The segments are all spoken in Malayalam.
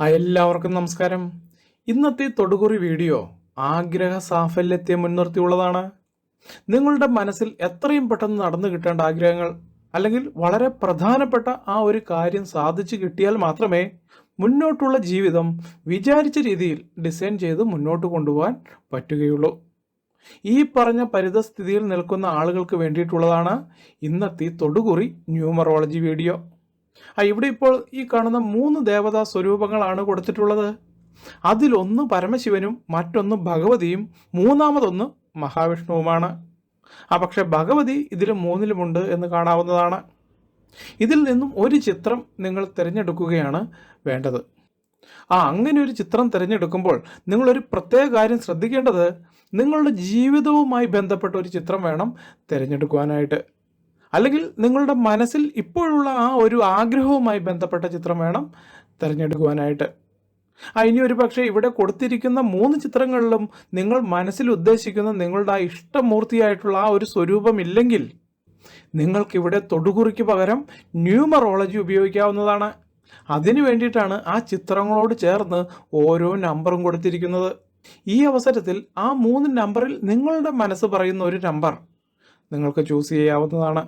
ആ എല്ലാവർക്കും നമസ്കാരം. ഇന്നത്തെ തൊടുകുറി വീഡിയോ ആഗ്രഹ സാഫല്യത്തെ മുൻനിർത്തിയുള്ളതാണ്. നിങ്ങളുടെ മനസ്സിൽ എത്രയും പെട്ടെന്ന് നടന്നു കിട്ടേണ്ട ആഗ്രഹങ്ങൾ അല്ലെങ്കിൽ വളരെ പ്രധാനപ്പെട്ട ആ ഒരു കാര്യം സാധിച്ചു കിട്ടിയാൽ മാത്രമേ മുന്നോട്ടുള്ള ജീവിതം വിചാരിച്ച രീതിയിൽ ഡിസൈൻ ചെയ്ത് മുന്നോട്ട് കൊണ്ടുപോകാൻ പറ്റുകയുള്ളൂ. ഈ പറഞ്ഞ പരിതസ്ഥിതിയിൽ നിൽക്കുന്ന ആളുകൾക്ക് വേണ്ടിയിട്ടുള്ളതാണ് ഇന്നത്തെ തൊടുകുറി ന്യൂമറോളജി വീഡിയോ. ആ ഇവിടെ ഇപ്പോൾ ഈ കാണുന്ന മൂന്ന് ദേവതാ സ്വരൂപങ്ങളാണ് കൊടുത്തിട്ടുള്ളത്. അതിലൊന്ന് പരമശിവനും മറ്റൊന്ന് ഭഗവതിയും മൂന്നാമതൊന്ന് മഹാവിഷ്ണുവുമാണ്. ആ പക്ഷെ ഭഗവതി ഇതിൽ മൂന്നിലുമുണ്ട് എന്ന് കാണാവുന്നതാണ്. ഇതിൽ നിന്നും ഒരു ചിത്രം നിങ്ങൾ തിരഞ്ഞെടുക്കുകയാണ് വേണ്ടത്. ആ അങ്ങനെ ഒരു ചിത്രം തിരഞ്ഞെടുക്കുമ്പോൾ നിങ്ങളൊരു പ്രത്യേക കാര്യം ശ്രദ്ധിക്കേണ്ടത് നിങ്ങളുടെ ജീവിതവുമായി ബന്ധപ്പെട്ട ഒരു ചിത്രം വേണം തിരഞ്ഞെടുക്കുവാനായിട്ട്. അല്ലെങ്കിൽ നിങ്ങളുടെ മനസ്സിൽ ഇപ്പോഴുള്ള ആ ഒരു ആഗ്രഹവുമായി ബന്ധപ്പെട്ട ചിത്രം വേണം തിരഞ്ഞെടുക്കുവാനായിട്ട്. ആ ഇനി ഒരു പക്ഷേ ഇവിടെ കൊടുത്തിരിക്കുന്ന മൂന്ന് ചിത്രങ്ങളിലും നിങ്ങൾ മനസ്സിൽ ഉദ്ദേശിക്കുന്ന നിങ്ങളുടെ ആ ഇഷ്ടമൂർത്തിയായിട്ടുള്ള ആ ഒരു സ്വരൂപം ഇല്ലെങ്കിൽ നിങ്ങൾക്കിവിടെ തൊടുകുറിക്ക് പകരം ന്യൂമറോളജി ഉപയോഗിക്കാവുന്നതാണ്. അതിനു വേണ്ടിയിട്ടാണ് ആ ചിത്രങ്ങളോട് ചേർന്ന് ഓരോ നമ്പറും കൊടുത്തിരിക്കുന്നത്. ഈ അവസരത്തിൽ ആ മൂന്ന് നമ്പറിൽ നിങ്ങളുടെ മനസ്സ് പറയുന്ന ഒരു നമ്പർ നിങ്ങൾക്ക് ചൂസ് ചെയ്യാവുന്നതാണ്.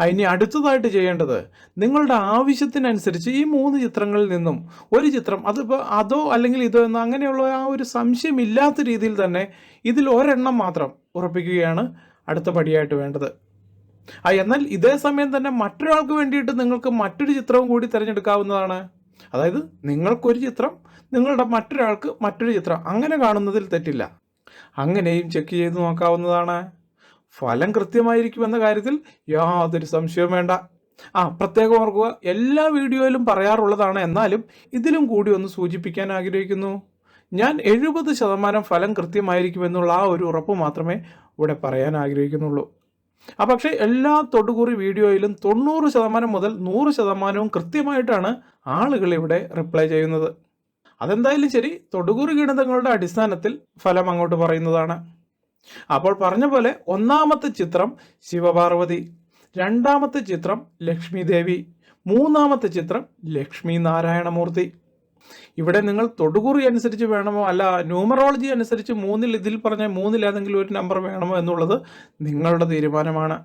ഇനി അടുത്തതായിട്ട് ചെയ്യേണ്ടത് നിങ്ങളുടെ ആവശ്യത്തിനനുസരിച്ച് ഈ മൂന്ന് ചിത്രങ്ങളിൽ നിന്നും ഒരു ചിത്രം അതിപ്പോൾ അതോ അല്ലെങ്കിൽ ഇതോ എന്നോ അങ്ങനെയുള്ള ആ ഒരു സംശയമില്ലാത്ത രീതിയിൽ തന്നെ ഇതിൽ ഒരെണ്ണം മാത്രം ഉറപ്പിക്കുകയാണ് അടുത്ത പടിയായിട്ട് വേണ്ടത്. ആ എന്നാൽ ഇതേ സമയം തന്നെ മറ്റൊരാൾക്ക് വേണ്ടിയിട്ട് നിങ്ങൾക്ക് മറ്റൊരു ചിത്രവും കൂടി തിരഞ്ഞെടുക്കാവുന്നതാണ്. അതായത് നിങ്ങൾക്കൊരു ചിത്രം നിങ്ങളുടെ മറ്റൊരാൾക്ക് മറ്റൊരു ചിത്രം അങ്ങനെ കാണുന്നതിൽ തെറ്റില്ല. അങ്ങനെയും ചെക്ക് ചെയ്ത് നോക്കാവുന്നതാണ്. ഫലം കൃത്യമായിരിക്കുമെന്ന കാര്യത്തിൽ യാതൊരു സംശയവും വേണ്ട. ആ പ്രത്യേകം ഓർക്കുക എല്ലാ വീഡിയോയിലും പറയാറുള്ളതാണ് എന്നാലും ഇതിലും കൂടി ഒന്ന് സൂചിപ്പിക്കാൻ ആഗ്രഹിക്കുന്നു. ഞാൻ എഴുപത് ശതമാനം ഫലം കൃത്യമായിരിക്കുമെന്നുള്ള ആ ഒരു ഉറപ്പ് മാത്രമേ ഇവിടെ പറയാൻ ആഗ്രഹിക്കുന്നുള്ളൂ. ആ പക്ഷേ എല്ലാ തൊടുകുറി വീഡിയോയിലും തൊണ്ണൂറ് ശതമാനം മുതൽ നൂറ് ശതമാനവും കൃത്യമായിട്ടാണ് ആളുകൾ ഇവിടെ റിപ്ലൈ ചെയ്യുന്നത്. അതെന്തായാലും ശരി തൊടുകുറി ഗണിതങ്ങളുടെ അടിസ്ഥാനത്തിൽ ഫലം അങ്ങോട്ട് പറയുന്നതാണ്. അപ്പോൾ പറഞ്ഞ പോലെ ഒന്നാമത്തെ ചിത്രം ശിവപാർവതി രണ്ടാമത്തെ ചിത്രം ലക്ഷ്മി ദേവി മൂന്നാമത്തെ ചിത്രം ലക്ഷ്മി നാരായണമൂർത്തി ഇവിടെ നിങ്ങൾ തൊടുകുറി അനുസരിച്ച് വേണമോ അല്ല ന്യൂമറോളജി അനുസരിച്ച് മൂന്നിൽ ഇതിൽ പറഞ്ഞ മൂന്നിൽ ഏതെങ്കിലും ഒരു നമ്പർ വേണമോ എന്നുള്ളത് നിങ്ങളുടെ തീരുമാനമാണ്.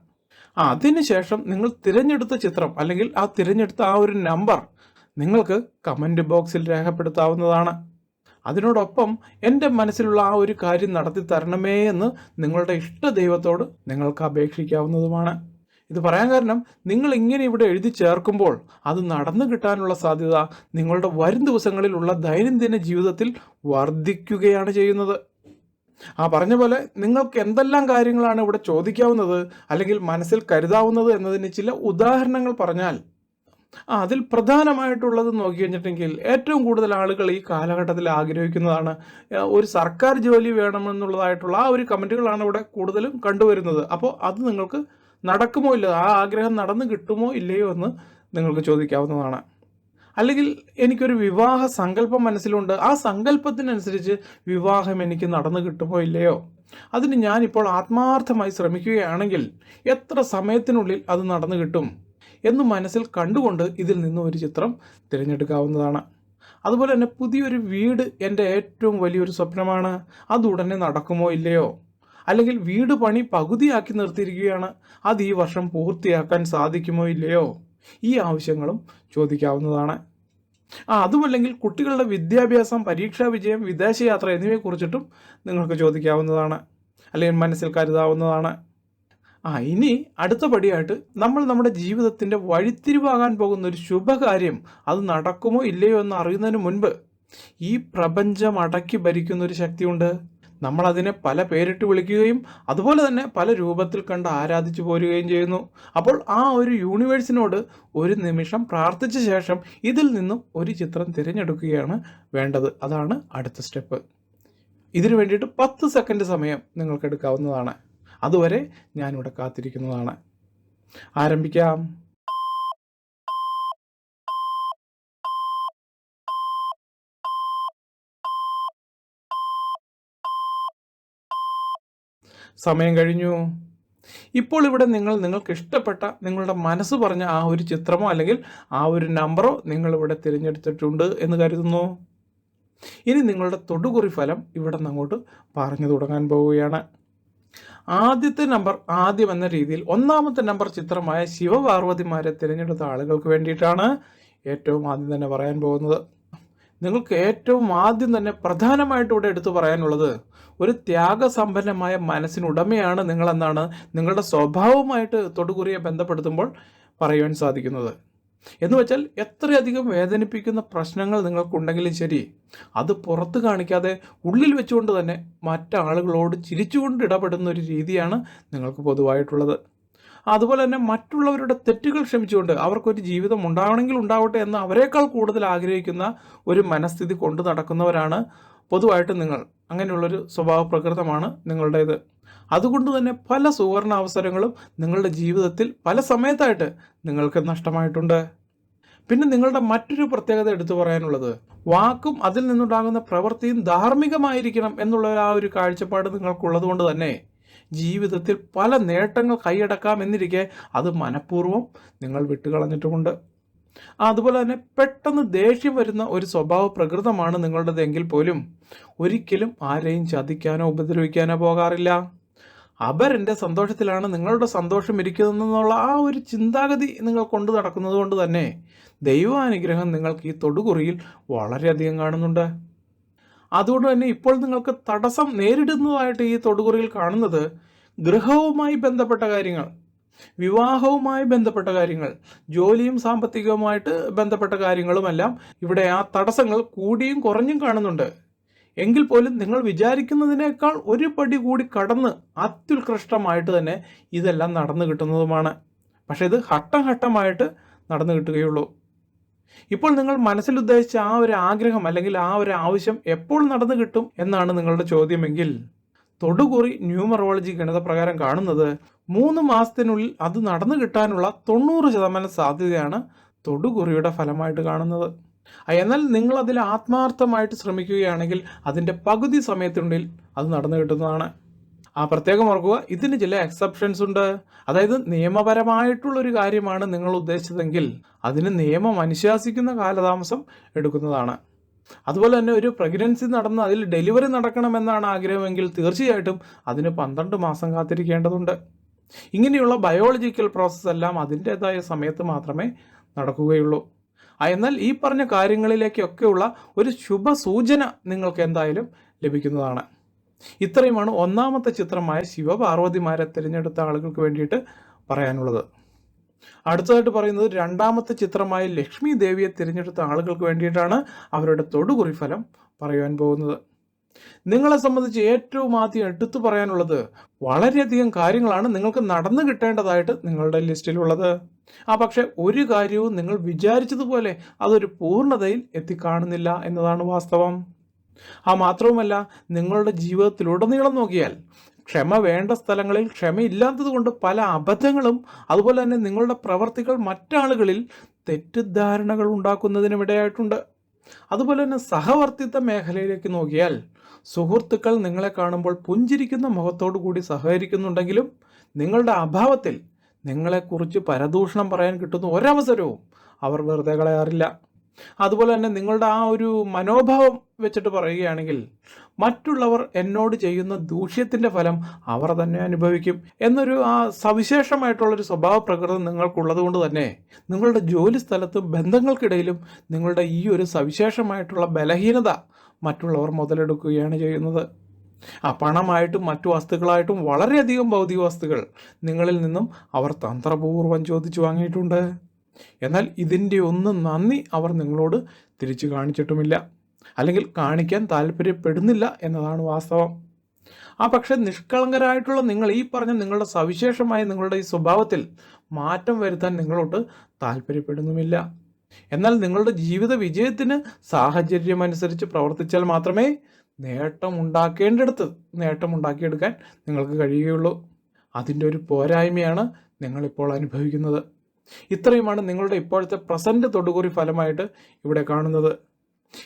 അതിനുശേഷം നിങ്ങൾ തിരഞ്ഞെടുത്ത ചിത്രം അല്ലെങ്കിൽ ആ തിരഞ്ഞെടുത്ത ആ ഒരു നമ്പർ നിങ്ങൾക്ക് കമന്റ് ബോക്സിൽ രേഖപ്പെടുത്താവുന്നതാണ്. അതിനോടൊപ്പം എന്റെ മനസ്സിലുള്ള ആ ഒരു കാര്യം നടത്തി തരണമേ എന്ന് നിങ്ങളുടെ ഇഷ്ട ദൈവത്തോട് നിങ്ങൾക്ക് അപേക്ഷിക്കാവുന്നതുമാണ്. ഇത് പറയാൻ കാരണം നിങ്ങൾ ഇങ്ങനെ ഇവിടെ എഴുതി ചേർക്കുമ്പോൾ അത് നടന്നു കിട്ടാനുള്ള സാധ്യത നിങ്ങളുടെ വരും ദിവസങ്ങളിലുള്ള ദൈനംദിന ജീവിതത്തിൽ വർദ്ധിക്കുകയാണ് ചെയ്യുന്നത്. ആ പറഞ്ഞ പോലെ നിങ്ങൾക്ക് എന്തെല്ലാം കാര്യങ്ങളാണ് ഇവിടെ ചോദിക്കാവുന്നത് അല്ലെങ്കിൽ മനസ്സിൽ കരുതാവുന്നത് എന്നതിന് ചില ഉദാഹരണങ്ങൾ പറഞ്ഞാൽ ആ അതിൽ പ്രധാനമായിട്ടുള്ളത് നോക്കി കഴിഞ്ഞിട്ടുണ്ടെങ്കിൽ ഏറ്റവും കൂടുതൽ ആളുകൾ ഈ കാലഘട്ടത്തിൽ ആഗ്രഹിക്കുന്നതാണ് ഒരു സർക്കാർ ജോലി വേണമെന്നുള്ളതായിട്ടുള്ള ആ ഒരു കമന്റുകളാണ് ഇവിടെ കൂടുതലും കണ്ടുവരുന്നത്. അപ്പോൾ അത് നിങ്ങൾക്ക് നടക്കുമോ ഇല്ലയോ? ആ ആഗ്രഹം നടന്നു കിട്ടുമോ ഇല്ലയോ എന്ന് നിങ്ങൾക്ക് ചോദിക്കാവുന്നതാണ്. അല്ലെങ്കിൽ എനിക്കൊരു വിവാഹ സങ്കല്പം മനസ്സിലുണ്ട് ആ സങ്കല്പത്തിനനുസരിച്ച് വിവാഹം എനിക്ക് നടന്നു കിട്ടുമോ ഇല്ലയോ? അതിന് ഞാനിപ്പോൾ ആത്മാർത്ഥമായി ശ്രമിക്കുകയാണെങ്കിൽ എത്ര സമയത്തിനുള്ളിൽ അത് നടന്നു കിട്ടും? എന്ന് മനസ്സിൽ കണ്ടുകൊണ്ട് ഇതിൽ നിന്നും ഒരു ചിത്രം തിരഞ്ഞെടുക്കാവുന്നതാണ്. അതുപോലെ തന്നെ പുതിയൊരു വീട് എന്റെ ഏറ്റവും വലിയൊരു സ്വപ്നമാണ്. അത് ഉടനെ നടക്കുമോ ഇല്ലയോ? അല്ലെങ്കിൽ വീട് പണി പകുതിയാക്കി നിർത്തിയിരിക്കുകയാണ്. അത് ഈ വർഷം പൂർത്തിയാക്കാൻ സാധിക്കുമോ ഇല്ലയോ? ഈ ആവശ്യങ്ങളും ചോദിക്കാവുന്നതാണ്. ആ അതുമല്ലെങ്കിൽ കുട്ടികളുടെ വിദ്യാഭ്യാസം പരീക്ഷാ വിജയം വിദേശയാത്ര എന്നിവയെക്കുറിച്ചിട്ടും നിങ്ങൾക്ക് ചോദിക്കാവുന്നതാണ്. അല്ലെങ്കിൽ മനസ്സിൽ കരുതാവുന്നതാണ്. ആ ഇനി അടുത്ത പടിയായിട്ട് നമ്മൾ നമ്മുടെ ജീവിതത്തിന്റെ വഴിത്തിരിവാകാൻ പോകുന്ന ഒരു ശുഭകാര്യം അത് നടക്കുമോ ഇല്ലയോ എന്ന് അറിയുന്നതിന് മുൻപ് ഈ പ്രപഞ്ചം അടക്കി ഭരിക്കുന്ന ഒരു ശക്തിയുണ്ട്. നമ്മൾ അതിനെ പല പേരിട്ട് വിളിക്കുകയും അതുപോലെ തന്നെ പല രൂപത്തിൽ കണ്ട് ആരാധിച്ചു പോരുകയും ചെയ്യുന്നു. അപ്പോൾ ആ ഒരു യൂണിവേഴ്സിനോട് ഒരു നിമിഷം പ്രാർത്ഥിച്ച ശേഷം ഇതിൽ നിന്നും ഒരു ചിത്രം തിരഞ്ഞെടുക്കുകയാണ് വേണ്ടത്. അതാണ് അടുത്ത സ്റ്റെപ്പ്. ഇതിനു വേണ്ടിയിട്ട് പത്ത് സെക്കൻഡ് സമയം നിങ്ങൾക്ക് എടുക്കാവുന്നതാണ്. അതുവരെ ഞാനിവിടെ കാത്തിരിക്കുന്നതാണ്. ആരംഭിക്കാം. സമയം കഴിഞ്ഞു. ഇപ്പോൾ ഇവിടെ നിങ്ങൾ നിങ്ങൾക്ക് ഇഷ്ടപ്പെട്ട നിങ്ങളുടെ മനസ്സ് പറഞ്ഞ ആ ഒരു ചിത്രമോ അല്ലെങ്കിൽ ആ ഒരു നമ്പറോ നിങ്ങൾ ഇവിടെ തിരഞ്ഞെടുത്തിട്ടുണ്ട് എന്ന് കരുതുന്നു. ഇനി നിങ്ങളുടെ തൊടുകുറി ഫലം ഇവിടെ നിന്ന് അങ്ങോട്ട് പറഞ്ഞു തുടങ്ങാൻ പോവുകയാണ്. ആദ്യത്തെ നമ്പർ ആദ്യം എന്ന രീതിയിൽ ഒന്നാമത്തെ നമ്പർ ചിത്രമായ ശിവപാർവതിമാരെ തിരഞ്ഞെടുത്ത ആളുകൾക്ക് വേണ്ടിയിട്ടാണ് ഏറ്റവും ആദ്യം തന്നെ പറയാൻ പോകുന്നത്. നിങ്ങൾക്ക് ഏറ്റവും ആദ്യം തന്നെ പ്രധാനമായിട്ട് ഇവിടെ എടുത്തു പറയാനുള്ളത് ഒരു ത്യാഗസമ്പന്നമായ മനസ്സിനുടമയാണ് നിങ്ങളെന്നാണ് നിങ്ങളുടെ സ്വഭാവവുമായിട്ട് തൊടുകുറിയെ ബന്ധപ്പെടുത്തുമ്പോൾ പറയുവാൻ സാധിക്കുന്നത്. എന്ന് വെച്ചാൽ എത്രയധികം വേദനിപ്പിക്കുന്ന പ്രശ്നങ്ങൾ നിങ്ങൾക്കുണ്ടെങ്കിലും ശരി അത് പുറത്ത് കാണിക്കാതെ ഉള്ളിൽ വെച്ചുകൊണ്ട് തന്നെ മറ്റാളുകളോട് ചിരിച്ചുകൊണ്ട് ഇടപെടുന്ന ഒരു രീതിയാണ് നിങ്ങൾക്ക് പൊതുവായിട്ടുള്ളത്. അതുപോലെ തന്നെ മറ്റുള്ളവരുടെ തെറ്റുകൾ ക്ഷമിച്ചുകൊണ്ട് അവർക്കൊരു ജീവിതം ഉണ്ടാവണമെങ്കിൽ ഉണ്ടാവട്ടെ എന്ന് അവരെക്കാൾ കൂടുതൽ ആഗ്രഹിക്കുന്ന ഒരു മനസ്ഥിതി കൊണ്ടു നടക്കുന്നവരാണ് പൊതുവായിട്ട് നിങ്ങൾ. അങ്ങനെയുള്ളൊരു സ്വഭാവ പ്രകൃതമാണ് നിങ്ങളുടേത്. അതുകൊണ്ട് തന്നെ പല സുവർണ അവസരങ്ങളും നിങ്ങളുടെ ജീവിതത്തിൽ പല സമയത്തായിട്ട് നിങ്ങൾക്ക് നഷ്ടമായിട്ടുണ്ട്. പിന്നെ നിങ്ങളുടെ മറ്റൊരു പ്രത്യേകത എടുത്തു പറയാനുള്ളത് വാക്കും അതിൽ നിന്നുണ്ടാകുന്ന പ്രവൃത്തിയും ധാർമ്മികമായിരിക്കണം എന്നുള്ള ആ ഒരു കാഴ്ചപ്പാട് നിങ്ങൾക്കുള്ളത് കൊണ്ട് തന്നെ ജീവിതത്തിൽ പല നേട്ടങ്ങൾ കൈയടക്കാം എന്നിരിക്കെ അത് മനഃപൂർവം നിങ്ങൾ വിട്ടുകളഞ്ഞിട്ടുമുണ്ട്. അതുപോലെ തന്നെ പെട്ടെന്ന് ദേഷ്യം വരുന്ന ഒരു സ്വഭാവ പ്രകൃതമാണ് നിങ്ങളുടേതെങ്കിൽ പോലും ഒരിക്കലും ആരെയും ചതിക്കാനോ ഉപദ്രവിക്കാനോ പോകാറില്ല. അപരന്റെ സന്തോഷത്തിലാണ് നിങ്ങളുടെ സന്തോഷം ഇരിക്കുന്നതെന്നുള്ള ആ ഒരു ചിന്താഗതി നിങ്ങൾ കൊണ്ടു നടക്കുന്നത് കൊണ്ട് തന്നെ ദൈവാനുഗ്രഹം നിങ്ങൾക്ക് ഈ തൊടുകുറിയിൽ വളരെയധികം കാണുന്നുണ്ട്. അതുകൊണ്ട് തന്നെ ഇപ്പോൾ നിങ്ങൾക്ക് തടസ്സം നേരിടുന്നതായിട്ട് ഈ തൊടുകുറിയിൽ കാണുന്നത് ഗൃഹവുമായി ബന്ധപ്പെട്ട കാര്യങ്ങൾ വിവാഹവുമായി ബന്ധപ്പെട്ട കാര്യങ്ങൾ ജോലിയും സാമ്പത്തികവുമായിട്ട് ബന്ധപ്പെട്ട കാര്യങ്ങളുമെല്ലാം ഇവിടെ ആ തടസ്സങ്ങൾ കൂടിയും കുറഞ്ഞും കാണുന്നുണ്ട്. എങ്കിൽ പോലും നിങ്ങൾ വിചാരിക്കുന്നതിനേക്കാൾ ഒരു പടി കൂടി കടന്ന് അത്യുത്കൃഷ്ടമായിട്ട് തന്നെ ഇതെല്ലാം നടന്നു കിട്ടുന്നതുമാണ്. പക്ഷെ ഇത് ഘട്ടം ഘട്ടമായിട്ട് നടന്നു കിട്ടുകയുള്ളൂ. ഇപ്പോൾ നിങ്ങൾ മനസ്സിൽ ഉദ്ദേശിച്ച ആ ഒരു ആഗ്രഹം അല്ലെങ്കിൽ ആ ഒരു ആവശ്യം എപ്പോൾ നടന്നു കിട്ടും എന്നാണ് നിങ്ങളുടെ ചോദ്യമെങ്കിൽ തൊടുകുറി ന്യൂമറോളജി ഗണിതപ്രകാരം കാണുന്നത് മൂന്ന് മാസത്തിനുള്ളിൽ അത് നടന്നു കിട്ടാനുള്ള തൊണ്ണൂറ് ശതമാനം സാധ്യതയാണ് തൊടുകുറിയുടെ ഫലമായിട്ട് കാണുന്നത്. എന്നാൽ നിങ്ങൾ അതിൽ ആത്മാർത്ഥമായിട്ട് ശ്രമിക്കുകയാണെങ്കിൽ അതിന്റെ പകുതി സമയത്തിനുള്ളിൽ അത് നടന്നു കിട്ടുന്നതാണ്. ആ പ്രത്യേകം ഓർക്കുക ഇതിന് ചില എക്സെപ്ഷൻസ് ഉണ്ട്. അതായത് നിയമപരമായിട്ടുള്ളൊരു കാര്യമാണ് നിങ്ങൾ ഉദ്ദേശിച്ചതെങ്കിൽ അതിന് നിയമം അനുശാസിക്കുന്ന കാലതാമസം എടുക്കുന്നതാണ്. അതുപോലെ തന്നെ ഒരു പ്രഗ്നൻസി നടന്ന് അതിൽ ഡെലിവറി നടക്കണമെന്നാണ് ആഗ്രഹമെങ്കിൽ തീർച്ചയായിട്ടും അതിന് പന്ത്രണ്ട് മാസം കാത്തിരിക്കേണ്ടതുണ്ട്. ഇങ്ങനെയുള്ള ബയോളജിക്കൽ പ്രോസസ്സ് എല്ലാം അതിന്റെതായ സമയത്ത് മാത്രമേ നടക്കുകയുള്ളൂ. എന്നാൽ ഈ പറഞ്ഞ കാര്യങ്ങളിലേക്കൊക്കെയുള്ള ഒരു ശുഭ സൂചന നിങ്ങൾക്ക് എന്തായാലും ലഭിക്കുന്നതാണ്. ഇത്രയുമാണ് ഒന്നാമത്തെ ചിത്രമായ ശിവപാർവതിമാരെ തിരഞ്ഞെടുത്ത ആളുകൾക്ക് വേണ്ടിയിട്ട് പറയാനുള്ളത്. അടുത്തതായിട്ട് പറയുന്നത് രണ്ടാമത്തെ ചിത്രമായ ലക്ഷ്മി ദേവിയെ തിരഞ്ഞെടുത്ത ആളുകൾക്ക് വേണ്ടിയിട്ടാണ് അവരുടെ തൊടുകുറി ഫലം പറയുവാൻ പോകുന്നത്. നിങ്ങളെ സംബന്ധിച്ച് ഏറ്റവും ആദ്യം എടുത്തു പറയാനുള്ളത് വളരെയധികം കാര്യങ്ങളാണ് നിങ്ങൾക്ക് നടന്നു കിട്ടേണ്ടതായിട്ട് നിങ്ങളുടെ ലിസ്റ്റിലുള്ളത്. ആ പക്ഷെ ഒരു കാര്യവും നിങ്ങൾ വിചാരിച്ചതുപോലെ അതൊരു പൂർണതയിൽ എത്തിക്കാണുന്നില്ല എന്നതാണ് വാസ്തവം. ആ മാത്രവുമല്ല നിങ്ങളുടെ ജീവിതത്തിലുടനീളം നോക്കിയാൽ ക്ഷമ വേണ്ട സ്ഥലങ്ങളിൽ ക്ഷമയില്ലാത്തത് കൊണ്ട് പല അബദ്ധങ്ങളും അതുപോലെ തന്നെ നിങ്ങളുടെ പ്രവർത്തികൾ മറ്റാളുകളിൽ തെറ്റിദ്ധാരണകൾ ഉണ്ടാക്കുന്നതിനും ഇടയായിട്ടുണ്ട്. അതുപോലെ തന്നെ സഹവർത്തിത്വ മേഖലയിലേക്ക് നോക്കിയാൽ സുഹൃത്തുക്കൾ നിങ്ങളെ കാണുമ്പോൾ പുഞ്ചിരിക്കുന്ന മുഖത്തോടു കൂടി സഹകരിക്കുന്നുണ്ടെങ്കിലും നിങ്ങളുടെ അഭാവത്തിൽ നിങ്ങളെക്കുറിച്ച് പരദൂഷണം പറയാൻ കിട്ടുന്ന ഒരവസരവും അവർ വെറുതെ കളയാറില്ല. അതുപോലെ തന്നെ നിങ്ങളുടെ ആ ഒരു മനോഭാവം വെച്ചിട്ട് പറയുകയാണെങ്കിൽ മറ്റുള്ളവർ എന്നോട് ചെയ്യുന്ന ദൂഷ്യത്തിന്റെ ഫലം അവർ തന്നെ അനുഭവിക്കും എന്നൊരു ആ സവിശേഷമായിട്ടുള്ളൊരു സ്വഭാവ പ്രകൃതം നിങ്ങൾക്കുള്ളത് കൊണ്ട് തന്നെ നിങ്ങളുടെ ജോലി സ്ഥലത്തും ബന്ധങ്ങൾക്കിടയിലും നിങ്ങളുടെ ഈ ഒരു സവിശേഷമായിട്ടുള്ള ബലഹീനത മറ്റുള്ളവർ മുതലെടുക്കുകയാണ് ചെയ്യുന്നത്. ആ പണമായിട്ടും മറ്റു വസ്തുക്കളായിട്ടും വളരെയധികം ഭൗതിക വസ്തുക്കൾ നിങ്ങളിൽ നിന്നും അവർ തന്ത്രപൂർവം ചോദിച്ചു വാങ്ങിയിട്ടുണ്ട്. എന്നാൽ ഇതിന്റെ ഒന്നും നന്ദി അവർ നിങ്ങളോട് തിരിച്ചു കാണിച്ചിട്ടുമില്ല. അല്ലെങ്കിൽ കാണിക്കാൻ താല്പര്യപ്പെടുന്നില്ല എന്നതാണ് വാസ്തവം. ആ പക്ഷെ നിഷ്കളങ്കരായിട്ടുള്ള നിങ്ങൾ ഈ പറഞ്ഞ നിങ്ങളുടെ സവിശേഷമായ നിങ്ങളുടെ ഈ സ്വഭാവത്തിൽ മാറ്റം വരുത്താൻ നിങ്ങളോട് താല്പര്യപ്പെടുന്നുമില്ല. എന്നാൽ നിങ്ങളുടെ ജീവിത വിജയത്തിന് സാഹചര്യമനുസരിച്ച് പ്രവർത്തിച്ചാൽ മാത്രമേ നേട്ടം നേട്ടമുണ്ടാക്കിയെടുക്കാൻ നിങ്ങൾക്ക് കഴിയുകയുള്ളൂ. അതിന്റെ ഒരു പോരായ്മയാണ് നിങ്ങളിപ്പോൾ അനുഭവിക്കുന്നത്. ഇത്രയുമാണ് നിങ്ങളുടെ ഇപ്പോഴത്തെ പ്രസന്റ് തൊടുകുറി ഫലമായിട്ട് ഇവിടെ കാണുന്നത്.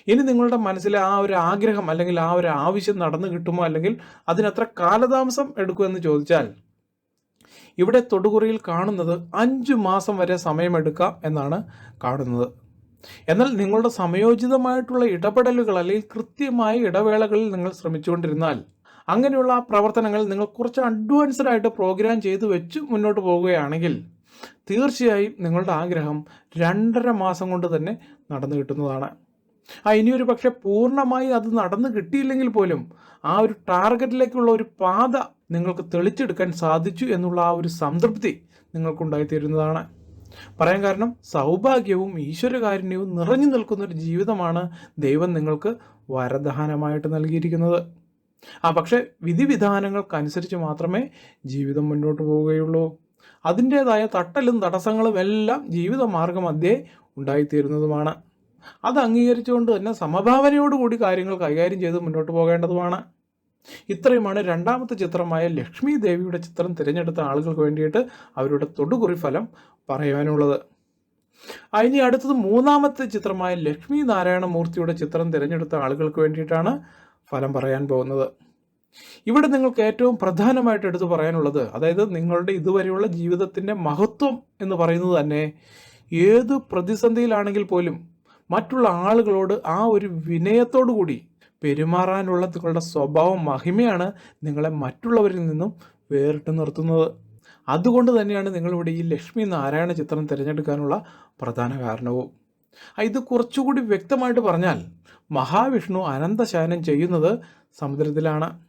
ഇനി നിങ്ങളുടെ മനസ്സിലെ ആ ഒരു ആഗ്രഹം അല്ലെങ്കിൽ ആ ഒരു ആവശ്യം നടന്നു കിട്ടുമോ അല്ലെങ്കിൽ അതിനെത്ര കാലതാമസം എടുക്കുമെന്ന് ചോദിച്ചാൽ ഇവിടെ തൊടുകുറിയിൽ കാണുന്നത് അഞ്ചു മാസം വരെ സമയമെടുക്കാം എന്നാണ് കാണുന്നത്. എന്നാൽ നിങ്ങളുടെ സമയോചിതമായിട്ടുള്ള ഇടപെടലുകൾ അല്ലെങ്കിൽ കൃത്യമായ ഇടവേളകളിൽ നിങ്ങൾ ശ്രമിച്ചുകൊണ്ടിരുന്നാൽ അങ്ങനെയുള്ള ആ പ്രവർത്തനങ്ങൾ നിങ്ങൾ കുറച്ച് അഡ്വാൻസ്ഡ് ആയിട്ട് പ്രോഗ്രാം ചെയ്ത് വെച്ച് മുന്നോട്ട് പോവുകയാണെങ്കിൽ തീർച്ചയായും നിങ്ങളുടെ ആഗ്രഹം രണ്ടര മാസം കൊണ്ട് തന്നെ നടന്നു കിട്ടുന്നതാണ്. ആ ഇനിയൊരു പക്ഷെ പൂർണമായി അത് നടന്നു കിട്ടിയില്ലെങ്കിൽ പോലും ആ ഒരു ടാർഗറ്റിലേക്കുള്ള ഒരു പാത നിങ്ങൾക്ക് തെളിച്ചെടുക്കാൻ സാധിച്ചു എന്നുള്ള ആ ഒരു സംതൃപ്തി നിങ്ങൾക്കുണ്ടായിത്തീരുന്നതാണ്. പറയാൻ കാരണം സൗഭാഗ്യവും ഈശ്വരകാരുണ്യവും നിറഞ്ഞു നിൽക്കുന്ന ഒരു ജീവിതമാണ് ദൈവം നിങ്ങൾക്ക് വരദാനമായിട്ട് നൽകിയിരിക്കുന്നത്. ആ പക്ഷേ വിധിവിധാനങ്ങൾക്കനുസരിച്ച് മാത്രമേ ജീവിതം മുന്നോട്ട് പോവുകയുള്ളൂ. അതിന്റേതായ തട്ടലും തടസ്സങ്ങളും എല്ലാം ജീവിത മാർഗമധ്യേ ഉണ്ടായിത്തീരുന്നതുമാണ്. അത് അംഗീകരിച്ചുകൊണ്ട് തന്നെ സമഭാവനയോടുകൂടി കാര്യങ്ങൾ കൈകാര്യം ചെയ്ത് മുന്നോട്ട് പോകേണ്ടതുമാണ്. ഇത്രയുമാണ് രണ്ടാമത്തെ ചിത്രമായ ലക്ഷ്മി ദേവിയുടെ ചിത്രം തിരഞ്ഞെടുത്ത ആളുകൾക്ക് വേണ്ടിയിട്ട് അവരുടെ തൊടുകുറി ഫലം പറയാനുള്ളത്. ഇനി അടുത്തത് മൂന്നാമത്തെ ചിത്രമായ ലക്ഷ്മി നാരായണ മൂർത്തിയുടെ ചിത്രം തിരഞ്ഞെടുത്ത ആളുകൾക്ക് വേണ്ടിയിട്ടാണ് ഫലം പറയാൻ പോകുന്നത്. ഇവിടെ നിങ്ങൾക്ക് ഏറ്റവും പ്രധാനമായിട്ട് എടുത്തു പറയാനുള്ളത് അതായത് നിങ്ങളുടെ ഇതുവരെയുള്ള ജീവിതത്തിന്റെ മഹത്വം എന്ന് പറയുന്നത് തന്നെ ഏത് പ്രതിസന്ധിയിലാണെങ്കിൽ പോലും മറ്റുള്ള ആളുകളോട് ആ ഒരു വിനയത്തോടു കൂടി പെരുമാറാനുള്ള നിങ്ങളുടെ സ്വഭാവം മഹിമയാണ് നിങ്ങളെ മറ്റുള്ളവരിൽ നിന്നും വേറിട്ട് നിർത്തുന്നത്. അതുകൊണ്ട് തന്നെയാണ് നിങ്ങളിവിടെ ഈ ലക്ഷ്മി നാരായണ ചിത്രം തിരഞ്ഞെടുക്കാനുള്ള പ്രധാന കാരണവും. ഇത് കുറച്ചുകൂടി വ്യക്തമായിട്ട് പറഞ്ഞാൽ മഹാവിഷ്ണു അനന്തശയനം ചെയ്യുന്നത് സമുദ്രത്തിലാണ്.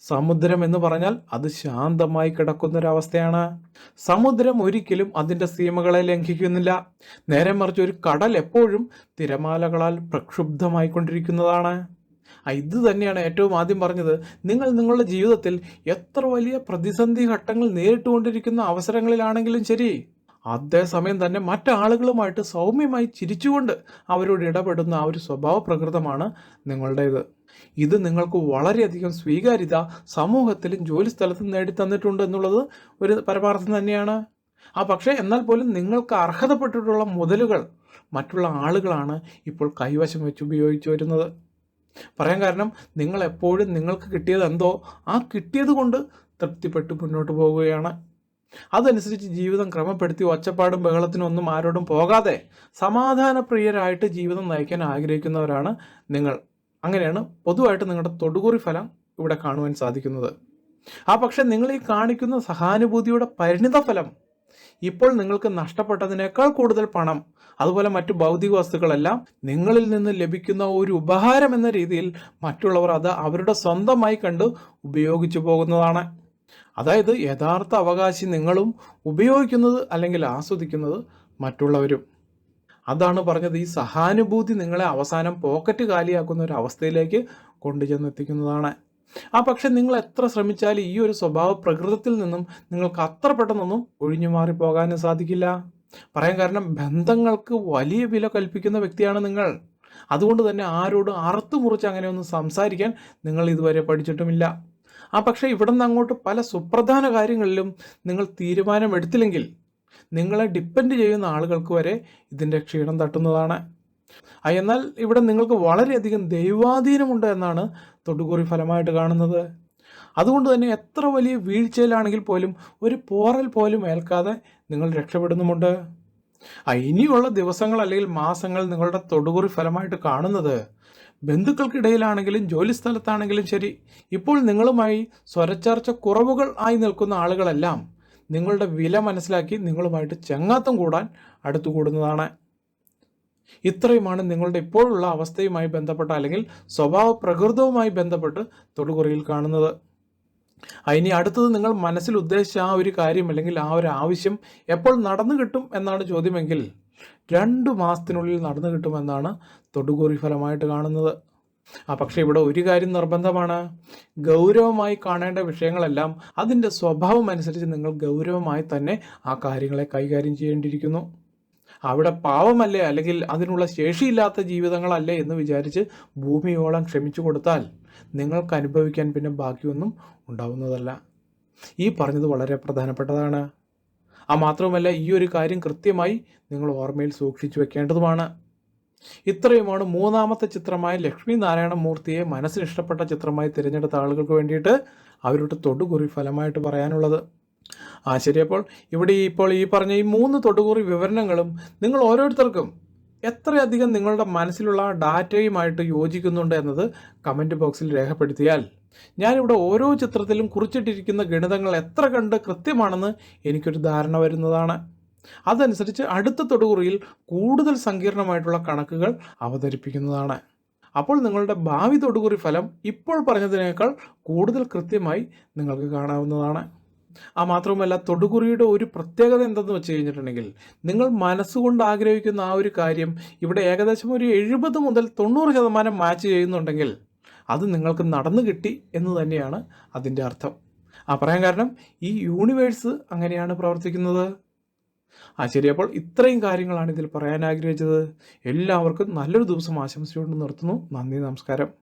സമുദ്രം എന്ന് പറഞ്ഞാൽ അത് ശാന്തമായി കിടക്കുന്നൊരവസ്ഥയാണ്. സമുദ്രം ഒരിക്കലും അതിന്റെ സീമകളെ ലംഘിക്കുന്നില്ല. നേരെ മറിച്ച് ഒരു കടൽ എപ്പോഴും തിരമാലകളാൽ പ്രക്ഷുബ്ധമായിക്കൊണ്ടിരിക്കുന്നതാണ്. ഇത് തന്നെയാണ് ഏറ്റവും ആദ്യം പറഞ്ഞത്. നിങ്ങൾ നിങ്ങളുടെ ജീവിതത്തിൽ എത്ര വലിയ പ്രതിസന്ധി ഘട്ടങ്ങൾ നേരിട്ടുകൊണ്ടിരിക്കുന്ന അവസരങ്ങളിലാണെങ്കിലും ശരി അതേസമയം തന്നെ മറ്റാളുകളുമായിട്ട് സൗമ്യമായി ചിരിച്ചുകൊണ്ട് അവരോട് ഇടപെടുന്ന ആ ഒരു സ്വഭാവ പ്രകൃതമാണ് നിങ്ങളുടേത്. ഇത് നിങ്ങൾക്ക് വളരെയധികം സ്വീകാര്യത സമൂഹത്തിലും ജോലിസ്ഥലത്തും നേടിത്തന്നിട്ടുണ്ട് എന്നുള്ളത് ഒരു പരമാർത്ഥം തന്നെയാണ്. ആ പക്ഷേ എന്നാൽ പോലും നിങ്ങൾക്ക് അർഹതപ്പെട്ടിട്ടുള്ള മുതലുകൾ മറ്റുള്ള ആളുകളാണ് ഇപ്പോൾ കൈവശം വെച്ച് ഉപയോഗിച്ചു വരുന്നത്. പറയാൻ കാരണം നിങ്ങൾ എപ്പോഴും നിങ്ങൾക്ക് കിട്ടിയത് എന്തോ ആ കിട്ടിയത് കൊണ്ട് തൃപ്തിപ്പെട്ട് മുന്നോട്ട് പോവുകയാണ്. അതനുസരിച്ച് ജീവിതം ക്രമപ്പെടുത്തി ഒച്ചപ്പാടും ബഹളത്തിനും ഒന്നും ആരോടും പോകാതെ സമാധാനപ്രിയരായിട്ട് ജീവിതം നയിക്കാൻ ആഗ്രഹിക്കുന്നവരാണ് നിങ്ങൾ. അങ്ങനെയാണ് പൊതുവായിട്ട് നിങ്ങളുടെ തൊടുകുറി ഫലം ഇവിടെ കാണുവാൻ സാധിക്കുന്നത്. ആ പക്ഷെ നിങ്ങൾ ഈ കാണിക്കുന്ന സഹാനുഭൂതിയുടെ പരിണിത ഫലം ഇപ്പോൾ നിങ്ങൾക്ക് നഷ്ടപ്പെട്ടതിനേക്കാൾ കൂടുതൽ പണം അതുപോലെ മറ്റു ഭൗതിക വസ്തുക്കളെല്ലാം നിങ്ങളിൽ നിന്ന് ലഭിക്കുന്ന ഒരു ഉപഹാരം എന്ന രീതിയിൽ മറ്റുള്ളവർ അത് അവരുടെ സ്വന്തമായി കണ്ട് ഉപയോഗിച്ചു പോകുന്നതാണ്. അതായത് യഥാർത്ഥ അവകാശി നിങ്ങളും ഉപയോഗിക്കുന്നത് അല്ലെങ്കിൽ ആസ്വദിക്കുന്നത് മറ്റുള്ളവരും. അതാണ് പറഞ്ഞത് ഈ സഹാനുഭൂതി നിങ്ങളെ അവസാനം പോക്കറ്റ് കാലിയാക്കുന്ന ഒരു അവസ്ഥയിലേക്ക് കൊണ്ടുചെന്നെത്തിക്കുന്നതാണ്. ആ പക്ഷെ നിങ്ങൾ എത്ര ശ്രമിച്ചാലും ഈ ഒരു സ്വഭാവ പ്രകൃതത്തിൽ നിന്നും നിങ്ങൾക്ക് അത്ര പെട്ടെന്നൊന്നും ഒഴിഞ്ഞു മാറി പോകാനും സാധിക്കില്ല. പറയാൻ കാരണം ബന്ധങ്ങൾക്ക് വലിയ വില കൽപ്പിക്കുന്ന വ്യക്തിയാണ് നിങ്ങൾ. അതുകൊണ്ട് തന്നെ ആരോടും അറുത്തു മുറിച്ച് അങ്ങനെയൊന്നും സംസാരിക്കാൻ നിങ്ങൾ ഇതുവരെ പഠിച്ചിട്ടുമില്ല. ആ പക്ഷേ ഇവിടെ നിന്ന് അങ്ങോട്ട് പല സുപ്രധാന കാര്യങ്ങളിലും നിങ്ങൾ തീരുമാനമെടുത്തില്ലെങ്കിൽ നിങ്ങളെ ഡിപ്പെൻഡ് ചെയ്യുന്ന ആളുകൾക്ക് വരെ ഇതിന്റെ ക്ഷീണം തട്ടുന്നതാണ്. എന്നാൽ ഇവിടെ നിങ്ങൾക്ക് വളരെയധികം ദൈവാധീനമുണ്ട് എന്നാണ് തൊടുകുറി ഫലമായിട്ട് കാണുന്നത്. അതുകൊണ്ട് തന്നെ എത്ര വലിയ വീഴ്ചയിലാണെങ്കിൽ പോലും ഒരു പോറൽ പോലും ഏൽക്കാതെ നിങ്ങൾ രക്ഷപ്പെടുന്നുമുണ്ട്. ആ ഇനിയുള്ള ദിവസങ്ങൾ അല്ലെങ്കിൽ മാസങ്ങൾ നിങ്ങളുടെ തൊടുകുറി ഫലമായിട്ട് കാണുന്നത്. ബന്ധുക്കൾക്കിടയിലാണെങ്കിലും ജോലി സ്ഥലത്താണെങ്കിലും ശരി ഇപ്പോൾ നിങ്ങളുമായി സ്വരച്ചർച്ച കുറവുകൾ ആയി നിൽക്കുന്ന ആളുകളെല്ലാം നിങ്ങളുടെ വില മനസ്സിലാക്കി നിങ്ങളുമായിട്ട് ചെങ്ങാത്തം കൂടാൻ അടുത്തുകൂടുന്നതാണ്. ഇത്രയുമാണ് നിങ്ങളുടെ ഇപ്പോഴുള്ള അവസ്ഥയുമായി ബന്ധപ്പെട്ട അല്ലെങ്കിൽ സ്വഭാവ പ്രകൃതവുമായി ബന്ധപ്പെട്ട് തൊടുകുറിയിൽ കാണുന്നത്. ഇനി അടുത്തത് നിങ്ങൾ മനസ്സിൽ ഉദ്ദേശിച്ച ആ ഒരു കാര്യം അല്ലെങ്കിൽ ആ ഒരു ആവശ്യം എപ്പോൾ നടന്നു കിട്ടും എന്നാണ് ചോദ്യമെങ്കിൽ രണ്ട് മാസത്തിനുള്ളിൽ നടന്നു കിട്ടുമെന്നാണ് തൊടുകുറി ഫലമായിട്ട് കാണുന്നത്. ആ പക്ഷേ ഇവിടെ ഒരു കാര്യം നിർബന്ധമാണ്. ഗൗരവമായി കാണേണ്ട വിഷയങ്ങളെല്ലാം അതിന്റെ സ്വഭാവം അനുസരിച്ച് നിങ്ങൾ ഗൗരവമായി തന്നെ ആ കാര്യങ്ങളെ കൈകാര്യം ചെയ്യേണ്ടിയിരിക്കുന്നു. അവിടെ പാവമല്ലേ? അല്ലെങ്കിൽ അതിനുള്ള ശേഷിയില്ലാത്ത ജീവിതങ്ങളല്ലേ എന്ന് വിചാരിച്ച് ഭൂമിയോളം ക്ഷമിച്ചു കൊടുത്താൽ നിങ്ങൾക്ക് അനുഭവിക്കാൻ പിന്നെ ബാക്കിയൊന്നും ഉണ്ടാവുന്നതല്ല. ഈ പറഞ്ഞത് വളരെ പ്രധാനപ്പെട്ടതാണ്. ആ മാത്രവുമല്ല ഈ ഒരു കാര്യം കൃത്യമായി നിങ്ങൾ ഓർമ്മയിൽ സൂക്ഷിച്ചു വെക്കേണ്ടതുമാണ്. ഇത്രയുമാണ് മൂന്നാമത്തെ ചിത്രമായ ലക്ഷ്മി നാരായണ മൂർത്തിയെ മനസ്സിന് ഇഷ്ടപ്പെട്ട ചിത്രമായി തിരഞ്ഞെടുത്ത ആളുകൾക്ക് വേണ്ടിയിട്ട് അവരുടെ തൊടുകുറി ഫലമായിട്ട് പറയാനുള്ളത്. ആ ശരി. അപ്പോൾ ഇവിടെ ഇപ്പോൾ ഈ പറഞ്ഞ ഈ മൂന്ന് തൊടുകുറി വിവരണങ്ങളും നിങ്ങൾ ഓരോരുത്തർക്കും എത്രയധികം നിങ്ങളുടെ മനസ്സിലുള്ള ഡാറ്റയുമായിട്ട് യോജിക്കുന്നുണ്ട് എന്നത് കമന്റ് ബോക്സിൽ രേഖപ്പെടുത്തിയാൽ ഞാനിവിടെ ഓരോ ചിത്രത്തിലും കുറിച്ചിട്ടിരിക്കുന്ന ഗണിതങ്ങൾ എത്ര കണ്ട് കൃത്യമാണെന്ന് എനിക്കൊരു ധാരണ വരുന്നതാണ്. അതനുസരിച്ച് അടുത്ത തൊടുകുറിയിൽ കൂടുതൽ സങ്കീർണമായിട്ടുള്ള കണക്കുകൾ അവതരിപ്പിക്കുന്നതാണ്. അപ്പോൾ നിങ്ങളുടെ ഭാവി തൊടുകുറി ഫലം ഇപ്പോൾ പറഞ്ഞതിനേക്കാൾ കൂടുതൽ കൃത്യമായി നിങ്ങൾക്ക് കാണാവുന്നതാണ്. ആ മാത്രവുമല്ല തൊടുകുറിയുടെ ഒരു പ്രത്യേകത എന്തെന്ന് വെച്ച് കഴിഞ്ഞിട്ടുണ്ടെങ്കിൽ നിങ്ങൾ മനസ്സുകൊണ്ട് ആഗ്രഹിക്കുന്ന ആ ഒരു കാര്യം ഇവിടെ ഏകദേശം ഒരു എഴുപത് മുതൽ തൊണ്ണൂറ് ശതമാനം മാച്ച് ചെയ്യുന്നുണ്ടെങ്കിൽ അത് നിങ്ങൾക്ക് നടന്നു കിട്ടി എന്ന് തന്നെയാണ് അതിന്റെ അർത്ഥം. ആ പറയാൻ കാരണം ഈ യൂണിവേഴ്സ് അങ്ങനെയാണ് പ്രവർത്തിക്കുന്നത്. ആ ശരി അപ്പോൾ ഇത്രയും കാര്യങ്ങളാണ് ഇതിൽ പറയാൻ ആഗ്രഹിച്ചത്. എല്ലാവർക്കും നല്ലൊരു ദിവസം ആശംസിച്ചുകൊണ്ട് നിർത്തുന്നു. നന്ദി നമസ്കാരം.